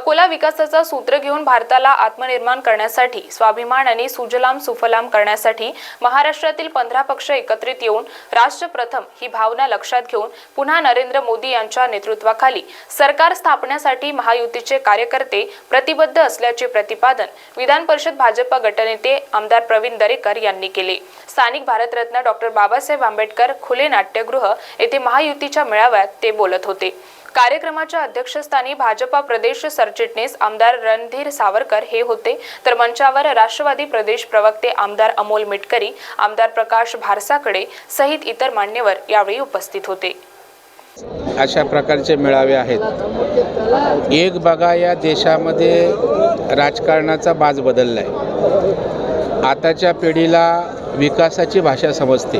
अकोला विकासाचा सूत्र घेऊन भारताला आत्मनिर्माण करण्यासाठी स्वाभिमान आणि सुजलाम सुफलाम करण्यासाठी महाराष्ट्रातील पंधरा पक्ष एकत्रित येऊन राष्ट्र प्रथम ही भावना लक्षात घेऊन पुन्हा नरेंद्र मोदी यांच्या नेतृत्वाखाली सरकार स्थापण्यासाठी महायुतीचे कार्यकर्ते प्रतिबद्ध असल्याचे प्रतिपादन विधान परिषद भाजप गटनेते आमदार प्रवीण दरेकर यांनी केले. स्थानिक भारतरत्न डॉक्टर बाबासाहेब आंबेडकर खुले नाट्यगृह येथे महायुतीच्या मेळाव्यात ते बोलत होते. कार्यक्रमाच्या अध्यक्षस्थानी भाजपा प्रदेश सरचिटणीस आमदार रणधीर सावरकर हे होते. तर मंचावर राष्ट्रवादी प्रदेश प्रवक्ते आमदार अमोल मिटकरी आमदार प्रकाश भारसाकडे सहित इतर मान्यवर यावेळी उपस्थित होते. अशा प्रकारचे मेळावे आहेत. एक बघा या देशामध्ये राजकारणाचा बाज बदलला आहे आताच्या पिढीला विकासाची भाषा समजते.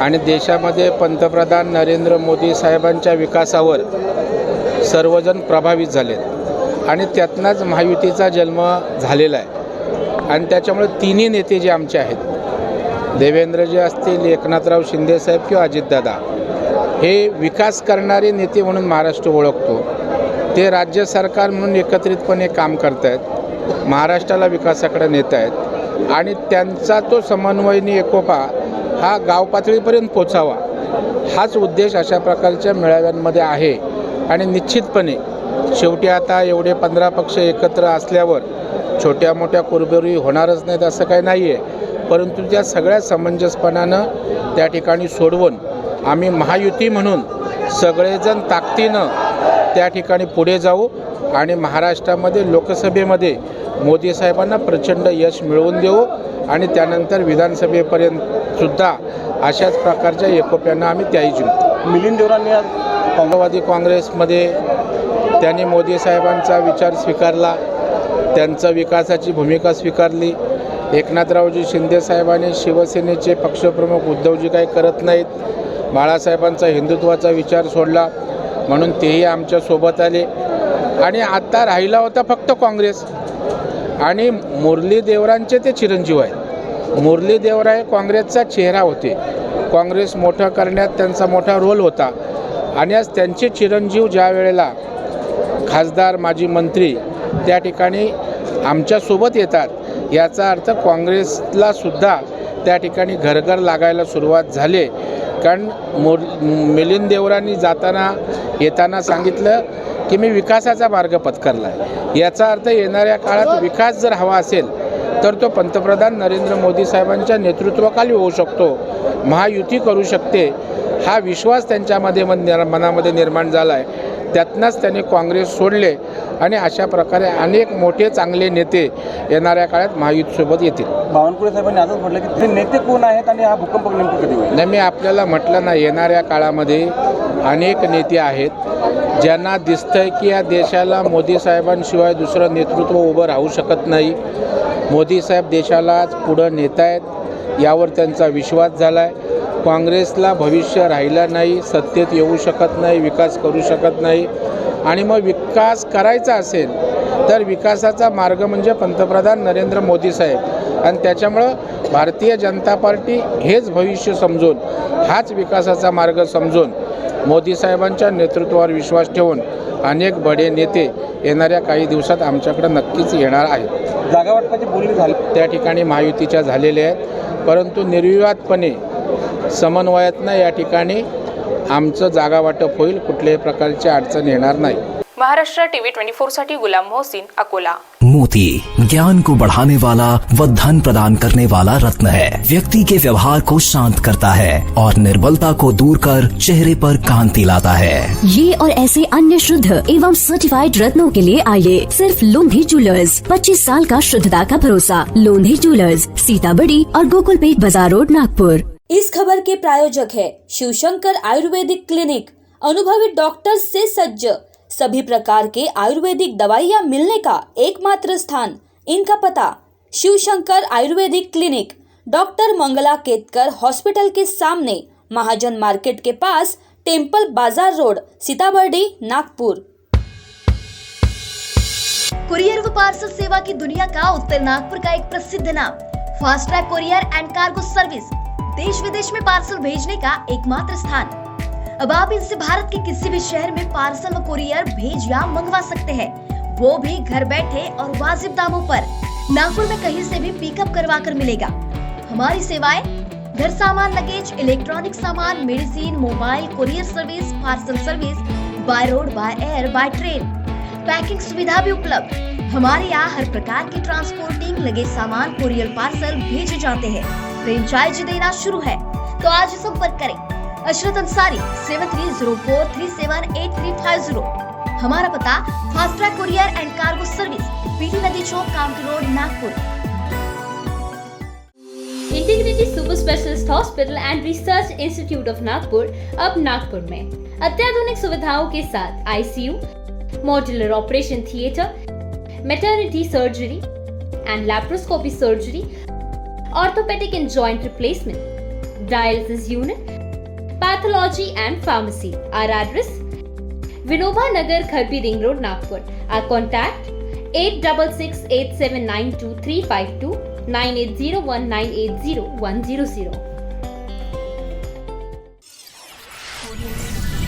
आणि देशामध्ये पंतप्रधान नरेंद्र मोदी साहेबांच्या विकासावर सर्वजण प्रभावित झालेत. आणि त्यातनाच महायुतीचा जन्म झालेला आहे. आणि त्याच्यामुळे तिन्ही नेते जे आमचे आहेत देवेंद्रजी असतील एकनाथराव शिंदेसाहेब किंवा अजितदादा हे विकास करणारे नेते म्हणून महाराष्ट्र ओळखतो. ते राज्य सरकार म्हणून एकत्रितपणे काम करत आहेत महाराष्ट्राला विकासाकडे नेत आहेत आणि त्यांचा तो समन्वयनी एकोपा हा गाव पातळीपर्यंत पोचावा. हाच उद्देश अशा प्रकारच्या मेळाव्यांमध्ये आहे. आणि निश्चितपणे शेवटी आता एवढे पंधरा पक्ष एकत्र असल्यावर छोट्या मोठ्या कुरबेरी होणारच नाहीत असं काही नाही आहे परंतु त्या सगळ्या समंजसपणानं त्या ठिकाणी सोडवून आम्ही महायुती म्हणून सगळेजण ताकदीनं त्या ठिकाणी पुढे जाऊ. आणि महाराष्ट्रामध्ये लोकसभेमध्ये मोदी साहेबांना प्रचंड यश मिळवून देऊ आणि त्यानंतर विधानसभेपर्यंत सुद्धा अशाच प्रकारच्या एकोप्यानं आम्ही त्याही जिंकू. मिलिंद देवरांनी आज काँग्रेसवादी काँग्रेसमध्ये त्यांनी मोदी साहेबांचा विचार स्वीकारला त्यांचं विकासाची भूमिका स्वीकारली. एकनाथरावजी शिंदे साहेबांनी शिवसेनेचे पक्षप्रमुख उद्धवजी काही करत नाहीत. बाळासाहेबांचा हिंदुत्वाचा विचार सोडला म्हणून तेही आमच्यासोबत आले. आणि आता राहिला होता फक्त काँग्रेस. आणि मुरली देवरांचे ते चिरंजीव आहेत. मुरली देवराय काँग्रेसचा चेहरा होते. काँग्रेस मोठं करण्यात त्यांचा मोठा रोल होता. आणि आज त्यांचे चिरंजीव ज्या वेळेला खासदार माजी मंत्री त्या ठिकाणी आमच्यासोबत येतात याचा अर्थ काँग्रेसला सुद्धा त्या ठिकाणी घरघर लागायला सुरुवात झाली. कारण मोर मिलिंद देवरांनी जाताना येताना सांगितलं की मी विकासाचा मार्ग पत्करला आहे याचा अर्थ येणाऱ्या काळात विकास जर हवा असेल तर तो पंतप्रधान नरेंद्र मोदी साहेबांच्या नेतृत्वाखाली होऊ शकतो. महायुती करू शकते. हा विश्वास त्यांच्यामध्ये मन मनामध्ये निर्माण झाला आहे त्यातनंच त्यांनी काँग्रेस सोडले आणि अशा प्रकारे अनेक मोठे चांगले नेते येणाऱ्या काळात महायुतीसोबत येतील. बावनकुळे साहेबांनी आजच म्हटलं की ते नेते कोण आहेत आणि हा भूकंप नेमकं कधी होईल? नाही मी आपल्याला म्हटलं ना येणाऱ्या काळामध्ये अनेक नेते आहेत ज्यांना दिसतंय की या देशाला मोदी साहेबांशिवाय दुसरं नेतृत्व उभं राहू शकत नाही. मोदी साहेब देशाला आज पुढं नेत आहेत यावर त्यांचा विश्वास झाला आहे काँग्रेसला भविष्य राहिलं नाही सत्तेत येऊ शकत नाही विकास करू शकत नाही. आणि मग विकास करायचा असेल तर विकासाचा मार्ग म्हणजे पंतप्रधान नरेंद्र मोदी साहेब. आणि त्याच्यामुळं भारतीय जनता पार्टी हेच भविष्य समजून हाच विकासाचा मार्ग समजून मोदी साहेबांच्या नेतृत्वावर विश्वास ठेवून अनेक बडे नेते येणाऱ्या काही दिवसात आमच्याकडे नक्कीच येणार आहेत. जागा वाटपाची बोलणी झाली. त्या ठिकाणी महायुतीच्या झालेल्या आहेत. परंतु निर्विवादपणे समन्वयातनं या ठिकाणी आमचं जागा वाटप होईल कुठल्याही प्रकारची अडचण येणार नाही. महाराष्ट्र टीवी ट्वेंटी फोर साठी गुलाम मोहसिन अकोला. मोती ज्ञान को बढ़ाने वाला व धन प्रदान करने वाला रत्न है। व्यक्ति के व्यवहार को शांत करता है और निर्बलता को दूर कर चेहरे पर कांति लाता है। ये और ऐसे अन्य शुद्ध एवं सर्टिफाइड रत्नों के लिए आइए सिर्फ़ लोंधी ज्वेलर्स 25 साल का शुद्धता का भरोसा। लोंधी ज्वेलर्स सीताबड़ी और गोकुल पेट बाज़ार रोड नागपुर। इस खबर के प्रायोजक है शिवशंकर आयुर्वेदिक क्लिनिक। अनुभवी डॉक्टर से सज्ज। सभी प्रकार के आयुर्वेदिक दवाइयाँ मिलने का एकमात्र स्थान इनका पता। Shivshankar Ayurvedic clinic, doctor Mangala Ketkar hospital के सामने, महाजन मार्केट के pass temple bazaar road, Sitabuldi, Nagpur. Courier व पार्सल सेवा की दुनिया का उत्तर नागपुर का एक प्रसिद्ध नाम। Fast track courier and cargo service देश विदेश में पार्सल भेजने का एकमात्र स्थान। अब आप इनसे भारत के किसी भी शहर में पार्सल कुरियर भेज या मंगवा सकते हैं। वो भी घर बैठे और वाजिब दामों पर। नागपुर में कहीं से भी पिकअप करवा कर मिलेगा। हमारी सेवाएँ, घर सामान लगेज इलेक्ट्रॉनिक सामान medicine mobile courier service parcel service by road by air by train packing सुविधा भी उपलब्ध। हमारे यहाँ हर प्रकार की ट्रांसपोर्टिंग लगे सामान कुरियर पार्सल भेजे जाते हैं। फ्रेंचाइजी देना शुरू है। तो आज संपर्क करें। Ashrat Ansari seven three zero four three seven eight three five zero हमारा पता fast track courier and cargo service PT नदी चौक county road Nagpur. Integrity super specialist hospital and research institute of Nagpur अब नागपुर में। अत्याधुनिक सुविधाओं के साथ ICU modular operation theatre maternity surgery and laparoscopy surgery orthopedic and joint replacement, dialysis unit, pathology and pharmacy. Our address Vinoba Nagar Kharbi Ring Road, Nagpur. Our contact 866 879 2352 9801 980